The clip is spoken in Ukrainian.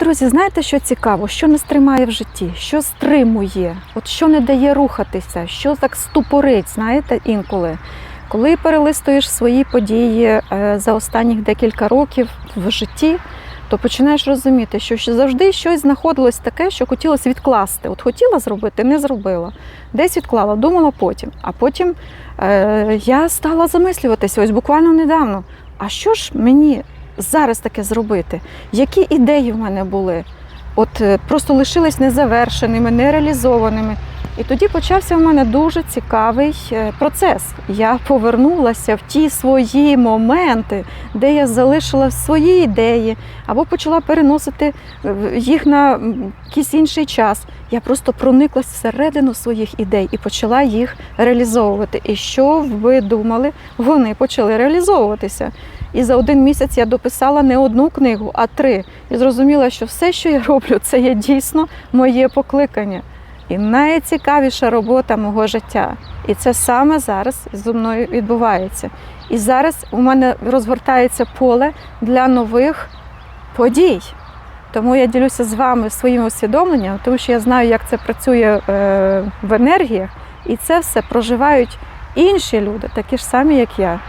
Друзі, знаєте, що цікаво? Що нас тримає в житті? Що стримує? От що не дає рухатися? Що так ступорить, знаєте, інколи? Коли перелистуєш свої події е, за останніх декілька років в житті, то починаєш розуміти, що завжди щось знаходилось таке, що хотілося відкласти. От хотіла зробити, не зробила. Десь відклала, думала потім. А потім е, я стала замислюватися, ось буквально недавно. А що ж мені зараз таке зробити? Які ідеї в мене були? От е, просто лишились незавершеними, нереалізованими. І тоді почався в мене дуже цікавий е, процес. Я повернулася в ті свої моменти, де я залишила свої ідеї, або почала переносити е, їх на якийсь інший час. Я просто прониклась всередину своїх ідей і почала їх реалізовувати. І що ви думали, вони почали реалізовуватися. І за один місяць я дописала не одну книгу, а три. І зрозуміла, що все, що я роблю, це є дійсно моє покликання. І найцікавіша робота мого життя. І це саме зараз зі мною відбувається. І зараз у мене розгортається поле для нових подій. Тому я ділюся з вами своїми усвідомленнями, тому що я знаю, як це працює е, в енергіях, і це все проживають інші люди, такі ж самі, як я.